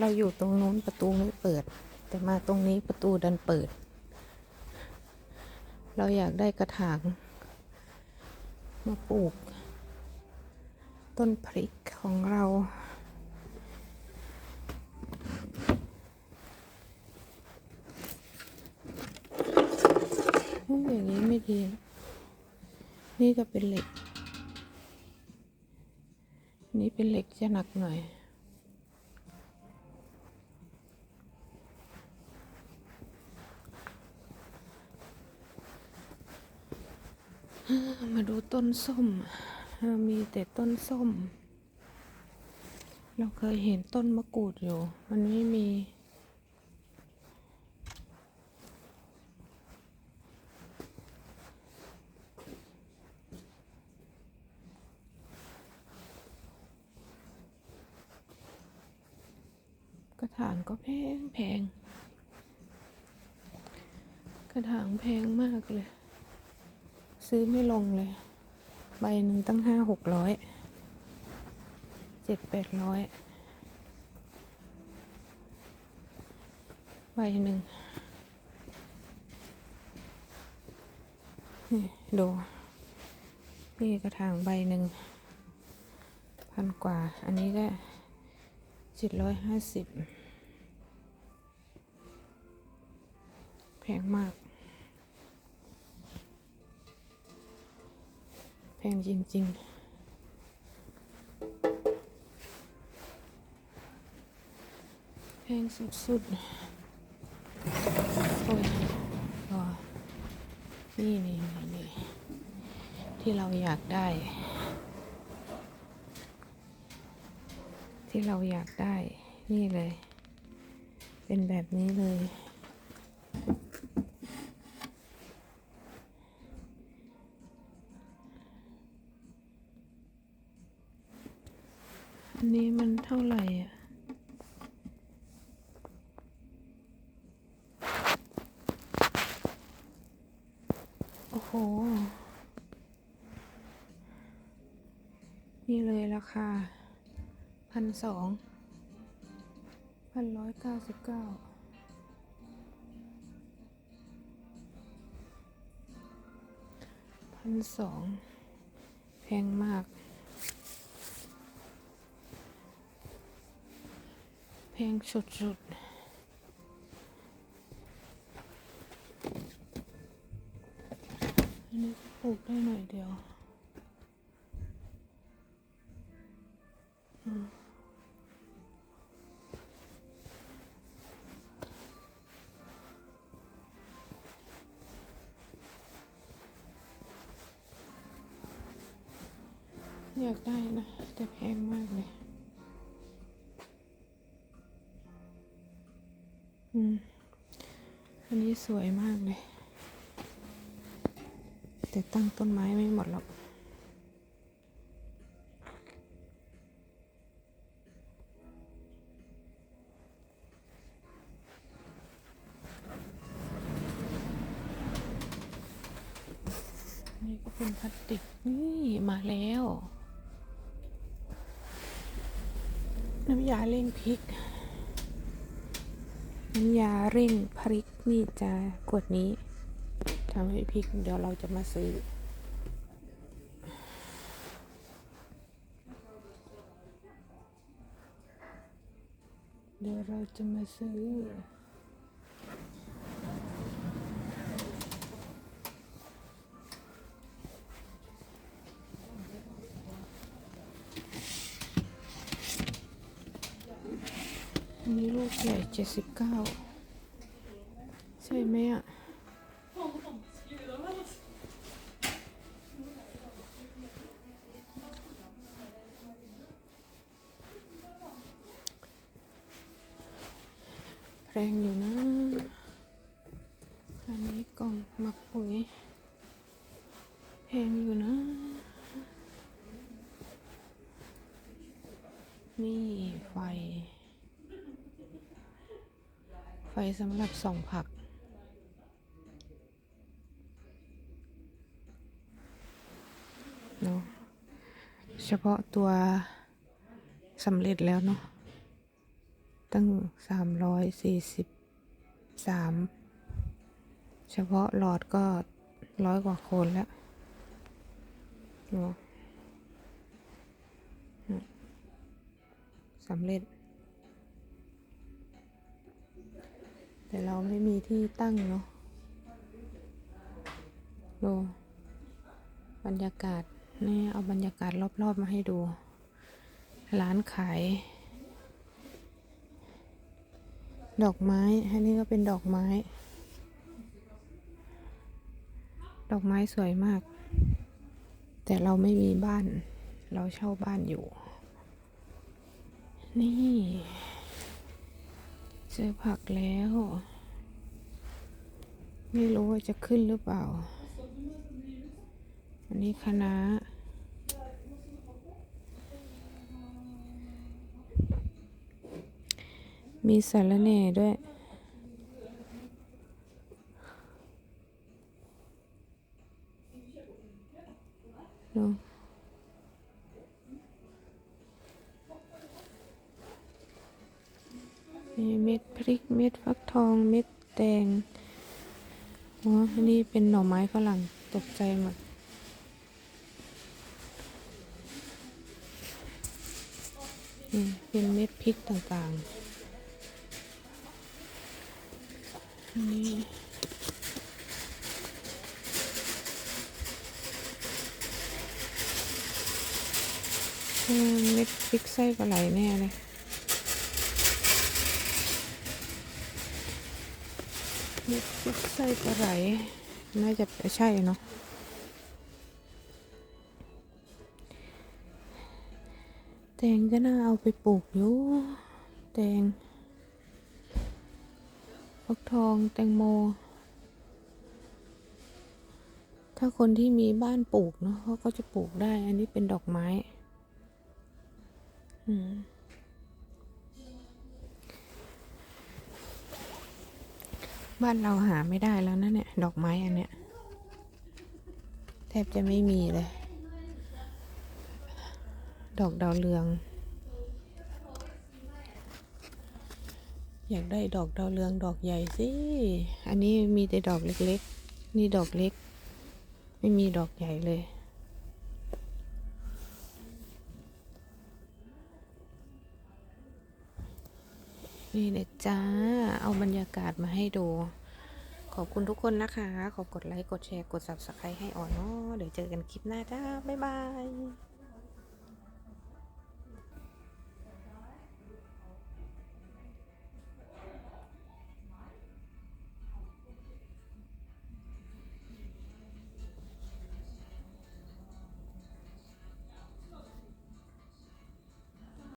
เราอยู่ตรงนู้นประตูไม่เปิด แต่มาตรงนี้ประตูดันเปิด เราอยากได้กระถางมาปลูก ต้นพริกของเราอืมอย่างนี้ไม่ดีนะนี่ก็เป็นเหล็ก นี่เป็นเหล็กจะหนักหน่อย มาดูต้นส้ม มีแต่ต้นส้ม เราเคยเห็นต้นมะกรูดอยู่ มันไม่มี กระถางก็แพงแพง กระถางแพงมากเลย ซื้อไม่ลงเลย ใบหนึ่งตั้งห้าหกร้อยเจ็ดแปดร้อยใบหนึ่งนี่ดู นี่กระถางใบหนึ่งพันกว่า อันนี้ก็เจ็ดร้อยห้าสิบแพงมาก แพงจริง ๆแพงสุดๆโอ้ยรอนี่นี่นี่นี่ ที่เราอยากได้ ที่เราอยากได้ นี่เลย เป็นแบบนี้เลย นี้มันเท่าไหร่อะโอ้โห นี่เลยราคาพันสองพันร้อยเก้าสิบเก้าพันสองแพงมาก แพงสุดๆอันนี้ก็ปลูกได้หน่อยเดียวอืมอยากได้นะ แต่แพงมากเลย อันนี้สวยมากเลย แต่ตั้งต้นไม้ไม่หมดหรอกนี่ก็เป็นพลาสติก นี่มาแล้ว น้ำยาเร่งพริก น้ำยาเร่งพริกนี่จะขวดนี้ทำให้พริกเดี๋ยวเราจะมาซื้อ เดี๋ยวเราจะมาซื้อ อันนี้ลูกใหญ่เจ็ดสิบเก้าใช่ไหมอะแรงอยู่นะ อันนี้กล่องหมักปุ๋ยแพงอยู่นะ นี่ไฟ ไฟสำหรับส่องผัก เนาะเฉพาะตัวสำเร็จแล้วเนาะ ตั้งสามร้อยสี่สิบสามเฉพาะหลอดก็ร้อยกว่าคนแล้วดูอืมสำเร็จ แต่เราไม่มีที่ตั้งเนาะดูบรรยากาศนี่เอาบรรยากาศรอบๆมาให้ดู ร้านขาย ดอกไม้ อันนี้ก็เป็นดอกไม้ ดอกไม้สวยมาก แต่เราไม่มีบ้าน เราเช่าบ้านอยู่ นี่ จอผักแล้ว ไม่รู้ว่าจะขึ้นหรือเปล่า อันนี้คะนามีสารแหน่ด้วยดู มีเม็ดพริกเม็ดฟักทองเม็ดแตงอ๋ออันนี้เป็นหน่อไม้ฝรั่งตกใจหมดนี่เป็นเม็ดพริกต่างๆนนี้เออเม็ดพริกไส้ปลาไหลแน่เลย เม็ดพริกไส้ปลาไหลน่าจะใช่เนาะแตงก็น่าเอาไปปลูกอยู่ แตงฟักทองแตงโม ถ้าคนที่มีบ้านปลูกเนาะเขาก็จะปลูกได้ อันนี้เป็นดอกไม้ อืม บ้านเราหาไม่ได้แล้วนะเนี่ย ดอกไม้อันเนี้ยแทบจะไม่มีเลย ดอกดาวเรือง อยากได้ดอกดาวเรืองดอกใหญ่สิ อันนี้มีแต่ดอกเล็กๆ นี่ดอกเล็ก ไม่มีดอกใหญ่เลย นี่เลยจ้า เอาบรรยากาศมาให้ดู ขอบคุณทุกคนนะคะ ขอบกดไลค์ กดแชร์ กด subscribe ให้อ่อนเนาะเดี๋ยวเจอกันคลิปหน้าจ้า บ๊ายบาย